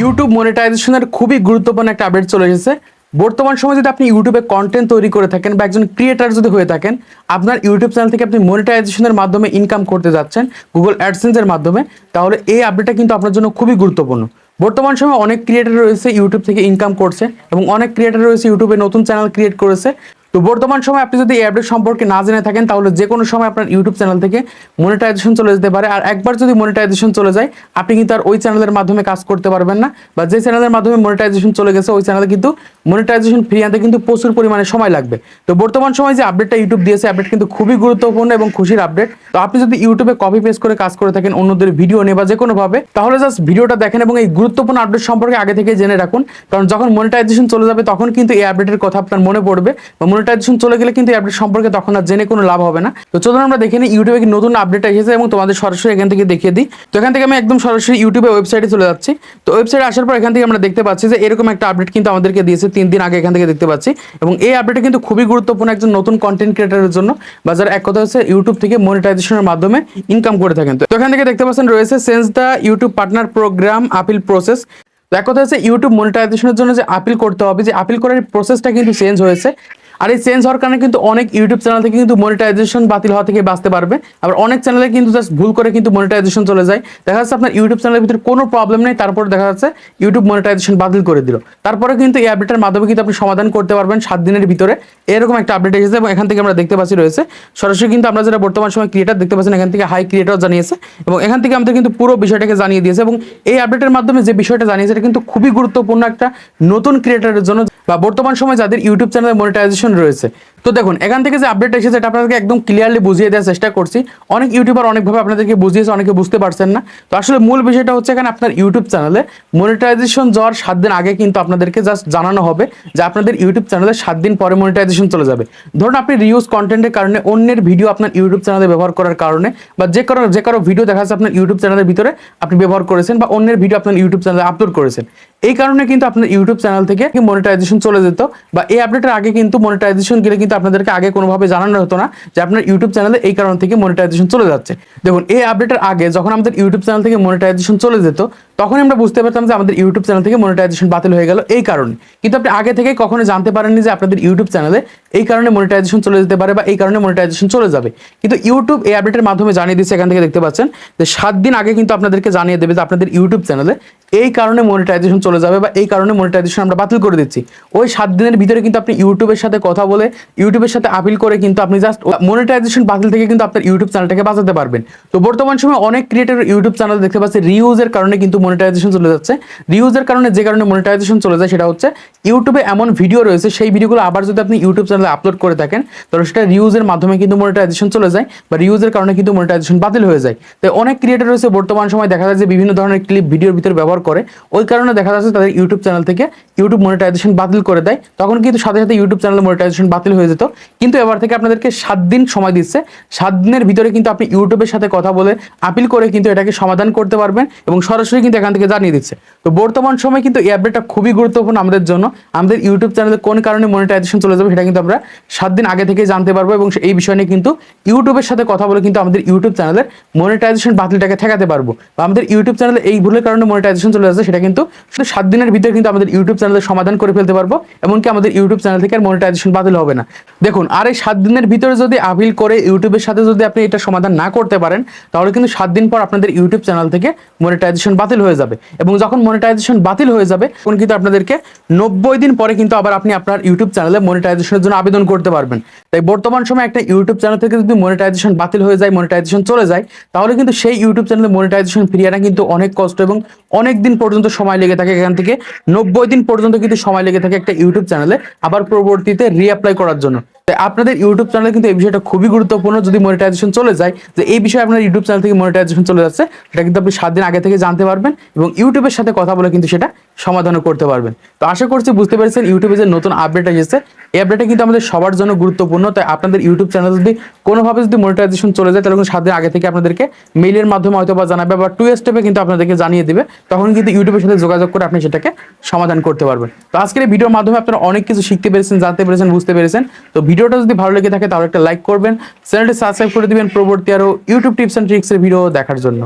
YouTube মনিটাইজেশনের খুবই গুরুত্বপূর্ণ একটা আপডেট চলে এসেছে। বর্তমান সময় যদি আপনি ইউটিউবে কন্টেন্ট তৈরি করে থাকেন বা একজন ক্রিয়েটার যদি হয়ে থাকেন, আপনার ইউটিউব চ্যানেল থেকে আপনি মনিটাইজেশনের মাধ্যমে ইনকাম করতে যাচ্ছেন গুগল অ্যাডসেন্সের মাধ্যমে, তাহলে এই আপডেটটা কিন্তু আপনার জন্য খুবই গুরুত্বপূর্ণ। বর্তমান সময়ে অনেক ক্রিয়েটার রয়েছে ইউটিউব থেকে ইনকাম করছে এবং অনেক ক্রিয়েটার রয়েছে ইউটিউবে নতুন চ্যানেল ক্রিয়েট করেছে। তো বর্তমান সময় আপনি যদি এই সম্পর্কে না জেনে থাকেন, তাহলে যে কোনো সময় আপনার ইউটিউব চ্যানেল থেকে মনিটাইজেশন চলে যেতে পারে। আর একবার যদি মনিটাইজেশন চলে যায়, আপনি কিন্তু আর ওই চ্যানেলের মাধ্যমে কাজ করতে পারবেন না। বা যে চ্যানেলের মাধ্যমে মনিটাইজেশন চলে গেছে, ওই চ্যানেলে কিন্তু মনিটাইজেশন ফ্রি আনতে কিন্তু প্রচুর পরিমাণে সময় লাগবে। তো বর্তমান সময় যে আপডেটটা ইউটিউব দিয়েছে আপডেট কিন্তু খুবই গুরুত্বপূর্ণ এবং খুশির আপডেট তো আপনি যদি ইউটিউবে কপি পেস্ট করে কাজ করে থাকেন, অন্যদের ভিডিও নিয়ে বা যে কোনোভাবে তাহলে জাস্ট ভিডিওটা দেখেন এবং এই গুরুত্বপূর্ণ আপডেট সম্পর্কে আগে থেকে জেনে রাখুন। কারণ যখন মনিটাইজেশন চলে যাবে, তখন কিন্তু এই আপডেটের কথা আপনার মনে পড়বে বা মনিটাইজেশন চলে গেলে কিন্তু এই আপডেট সম্পর্কে তখন আর জেনে কোনো লাভ হবে না। তো চলুন আমরা দেখে নিই ইউটিউবে কি নতুন আপডেট এসেছে এবং তোমাদের সরাসরি এখান থেকে দেখিয়ে দিই। তো এখান থেকে আমি একদম সরাসরি ইউটিউবে ওয়েবসাইটে চলে যাচ্ছি। তো ওয়েবসাইটে আসার পর এখান থেকে আমরা দেখতে পাচ্ছি যে এরকম একটা আপডেট কিন্তু আমাদেরকে দিয়েছে, তিন দিন আগে এখান থেকে দেখতে পাচ্ছি। এবং এই আপডেটটা কিন্তু খুবই গুরুত্বপূর্ণ একজন নতুন কন্টেন্ট ক্রিয়েটারের জন্য, বা যারা এক কথা হচ্ছে ইউটিউব থেকে মনিটাইজেশনের মাধ্যমে ইনকাম করে থাকেন। তো এখান থেকে দেখতে পাচ্ছেন রয়েছে sense the YouTube partner program appeal process এক কথা হচ্ছে ইউটিউব মনিটাইজেশনের জন্য যে আপিল করতে হবে, যে আপিল করার প্রসেসটা কিন্তু চেঞ্জ হয়েছে। আর এই চেঞ্জ হওয়ার কারণে কিন্তু অনেক ইউটিউব চ্যানেল থেকে কিন্তু মনিটাইজেশন বাতিল হওয়া থেকে বাঁচতে পারবে। আবার অনেক চ্যানেলে কিন্তু জাস্ট ভুল করে কিন্তু মনিটাইজেশন চলে যায়। দেখা যাচ্ছে আপনার ইউটিউব চ্যানেলের ভিতরে কোনো প্রবলেম নেই, তারপর দেখা যাচ্ছে ইউটিউব মনিটাইজেশন বাতিল করে দিল। তারপরে কিন্তু এই আপডেটের মাধ্যমে কিন্তু আপনি সমাধান করতে পারবেন সাত দিনের ভিতরে। এরকম একটা আপডেট এসেছে এবং এখান থেকে আমরা দেখতে পাচ্ছি রয়েছে। সরাসরি কিন্তু আমরা যারা বর্তমান সময় ক্রিয়েটার দেখতে পাচ্ছেন, এখান থেকে হাই ক্রিয়েটার জানিয়েছে এবং এখান থেকে আমাদের কিন্তু পুরো বিষয়টাকে জানিয়ে দিয়েছে এবং এই আপডেটের মাধ্যমে যে বিষয়টা জানিয়েছে, এটা কিন্তু খুবই গুরুত্বপূর্ণ একটা নতুন ক্রিয়েটারের জন্য। বা বর্তমান সময় যাদের ইউটিউব চ্যানেলে মনিটাইজেশন রয়েছে। তো দেখুন, এখান থেকে যে আপডেট এসেছে, এটা আপনাদেরকে একদম ক্লিয়ারলি বুঝিয়ে দেওয়ার চেষ্টা করছি। অনেক ইউটিউবার অনেকভাবে আপনাদেরকে বুঝিয়েছে, অনেকে বুঝতে পারছেন না। তো আসলে মূল বিষয়টা হচ্ছে এখানে আপনার ইউটিউব চ্যানেলে মনিটাইজেশন যাওয়ার সাত দিন আগে কিন্তু আপনাদেরকে জাস্ট জানানো হবে যে আপনাদের ইউটিউব চ্যানেলে সাত দিন পরে মনিটাইজেশন চলে যাবে। ধরুন, আপনি রিউজ কন্টেন্টের কারণে অন্যের ভিডিও আপনার ইউটিউব চ্যানেলে ব্যবহার করার কারণে বা যে কারও যে কারও ভিডিও দেখা আপনার ইউটিউব চ্যানেলের ভিতরে আপনি ব্যবহার করেছেন বা অন্যের ভিডিও আপনার ইউটিউব চ্যানেলে আপলোড করেছেন। এই কারণে কিন্তু আপনার ইউটিউব চ্যানেল থেকে মনিটাইজেশন চলে যেত বা এই আপডেটের আগে কিন্তু মনিটাইজেশন গেলে কিন্তু আপনাদেরকে আগে কোনোভাবে জানানো হতো না যে আপনার ইউটিউব চ্যানেলে এই কারণ থেকে মনিটাইজেশন চলে যাচ্ছে। দেখুন, এই আপডেটের আগে যখন আমাদের ইউটিউব চ্যানেল থেকে মনিটাইজেশন চলে যেত তখন আমরা বুঝতে পারতাম যে আমাদের ইউটিউব চ্যানেল থেকে মনিটাইজেশন বাতিল হয়ে গেল এই কারণে। কিন্তু আপনি আগে থেকে কখনো জানতে পারেননি যে আপনাদের ইউটিউব চ্যানেলে এই কারণে মনিটাইজেশন চলে যেতে পারে বা এই কারণে মনিটাইজেশন চলে যাবে। কিন্তু ইউটিউব এই আপডেটের মাধ্যমে জানিয়ে দিচ্ছে এখান থেকে দেখতে পাচ্ছেন যে সাত দিন আগে কিন্তু আপনাদেরকে জানিয়ে দেবে যে আপনাদের ইউটিউব চ্যানেলে এই কারণে মনিটাইজেশন চলে যাবে বা এই কারণে মনিটাইজেশন আমরা বাতিল করে দিচ্ছি। ওই সাত দিনের ভিতরে কিন্তু আপনি ইউটিউবের সাথে কথা বলে ইউটিউবের সাথে আপিল করে কিন্তু আপনি জাস্ট মনিটাইজেশন বাতিল থেকে কিন্তু আপনার ইউটিউব চ্যানেলটাকে বাঁচাতে পারবেন। তো বর্তমান সময় অনেক ক্রিয়েটর ইউটিউব চ্যানেল দেখতে পাচ্ছি রিউজের কারণে কিন্তু মনিটাইজেশন চলে যাচ্ছে। রিউজের কারণে যে কারণে মনিটাইজেশন চলে যায় সেটা হচ্ছে ইউটিউবে এমন ভিডিও রয়েছে, সেই ভিডিওগুলো আবার যদি আপনি ইউটিউব চ্যানেলে আপলোড করে থাকেন তাহলে সেটা রিউজের মাধ্যমে কিন্তু মনিটাইজেশন চলে যায় বা রিউজের কারণে কিন্তু মনিটাইজেশন বাতিল হয়ে যায়। তাই অনেক ক্রিয়েটর রয়েছে, বর্তমান সময় দেখা যায় যে বিভিন্ন ধরনের ক্লিপ ভিডিওর ভিতরে ব্যবহার করে, ওই কারণে দেখা যাচ্ছে তাদের ইউটিউব চ্যানেল থেকে ইউটিউব মনিটাইজেশন বাতিল করে দেয়। তখন কিন্তু সাথে সাথে ইউটিউব চ্যানেল মনিটাইজেশন বাতিল হয়ে যেত। কিন্তু এবার থেকে আপনাদেরকে সাত দিন সময় দিচ্ছে। সাত দিনের ভিতরে কিন্তু আপনি ইউটিউবের সাথে কথা বলে আপিল করে কিন্তু এটাকে সমাধান করতে পারবেন এবং সরাসরি কিন্তু এখান থেকে জানিয়ে দিচ্ছে। তো বর্তমান সময় কিন্তু এই আপডেটটা খুবই গুরুত্বপূর্ণ আমাদের জন্য। আমাদের ইউটিউব চ্যানেলে কোন কারণে মনিটাইজেশন চলে যাবে সেটা কিন্তু আমরা সাত দিন আগে থেকে জানতে পারব এবং এই বিষয় নিয়ে কিন্তু ইউটিউবের সাথে কথা বলে কিন্তু আমাদের ইউটিউব চ্যানেলের মনিটাইজেশন বাতিলটাকে ঠেকাতে পারব। বা আমাদের ইউটিউব চ্যানেলে এই ভুলের কারণে মনিটাইজেশন চলে যাচ্ছে সেটা কিন্তু শুধু সাত দিনের ভিতরে কিন্তু আমাদের ইউটিউব চ্যানেলের সমাধান করে ফেলতে পারব, এমনকি আমাদের ইউটিউব চ্যানেল থেকে আর মনিটাইজেশন বাতিল হবে না। দেখুন, আর এই সাত দিনের ভিতরে যদি আপিল করে ইউটিউবের সাথে যদি আপনি এটা সমাধান না করতে পারেন, তাহলে কিন্তু সাত দিন পর আপনাদের ইউটিউব চ্যানেল থেকে মনিটাইজেশন বাতিল হয়ে যাবে এবং যখন মনিটাইজেশন বাতিল হয়ে যাবে, তখন কিন্তু আপনাদেরকে নব্বই দিন পরে কিন্তু আবার আপনি আপনার ইউটিউব চ্যানেলে মনিটাইজেশনের জন্য আবেদন করতে পারবেন। তাই বর্তমান সময় একটা ইউটিউব চ্যানেল থেকে যদি মনিটাইজেশন বাতিল হয়ে যায় মনিটাইজেশন চলে যায়, তাহলে কিন্তু সেই ইউটিউব চ্যানেলে মনিটাইজেশন ফিরিয়ে আনা কিন্তু অনেক কষ্ট এবং অনেক দিন পর্যন্ত সময় লেগে থাকে এখান থেকে। নব্বই দিন পর্যন্ত কিন্তু সময় লেগে থাকে একটা ইউটিউব চ্যানেলে আবার পরবর্তীতে রিঅ্যাপ্লাই করার জন্য। আপনাদের ইউটিউব চ্যানেলে কিন্তু এই বিষয়টা খুবই গুরুত্বপূর্ণ। যদি মনিটাইজেশন চলে যায়, যে এই বিষয়ে আপনার ইউটিউব চ্যানেল থেকে মনিটাইজেশন চলে যাচ্ছে, সেটা কিন্তু আপনি সাত দিন আগে থেকে জানতে পারবেন এবং ইউটিউবের সাথে কথা বলে কিন্তু সেটা সমাধানও করতে পারবেন। তো আশা করছি বুঝতে পেরেছেন ইউটিউবে যে নতুন আপডেট এসেছে, এই আপডেটটা কিন্তু আমাদের সবার জন্য গুরুত্বপূর্ণ। তাই আপনাদের ইউটিউব চ্যানেল যদি কোনোভাবে যদি মনিটাইজেশন চলে যায়, তাহলে কিন্তু সাত দিন আগে থেকে আপনাদেরকে মেইলের মাধ্যমে হয়তো বা জানাবে বা টু স্টেপে কিন্তু আপনাদেরকে জানিয়ে দেবে। তখন কিন্তু ইউটিউবের সাথে যোগাযোগ করে আপনি সেটাকে সমাধান করতে পারবেন। তো আজকের এই ভিডিওর মাধ্যমে আপনারা অনেক কিছু শিখতে পেরেছেন, জানতে পেরেছেন, বুঝতে পেরেছেন। তো ভিডিওটা যদি ভালো লেগে থাকে তাহলে একটা লাইক করবেন, চ্যানেলটি সাবস্ক্রাইব করে দিবেন, প্রবর্তী আরও ইউটিউব টিপস অ্যান্ড ট্রিক্সের ভিডিও দেখার জন্য।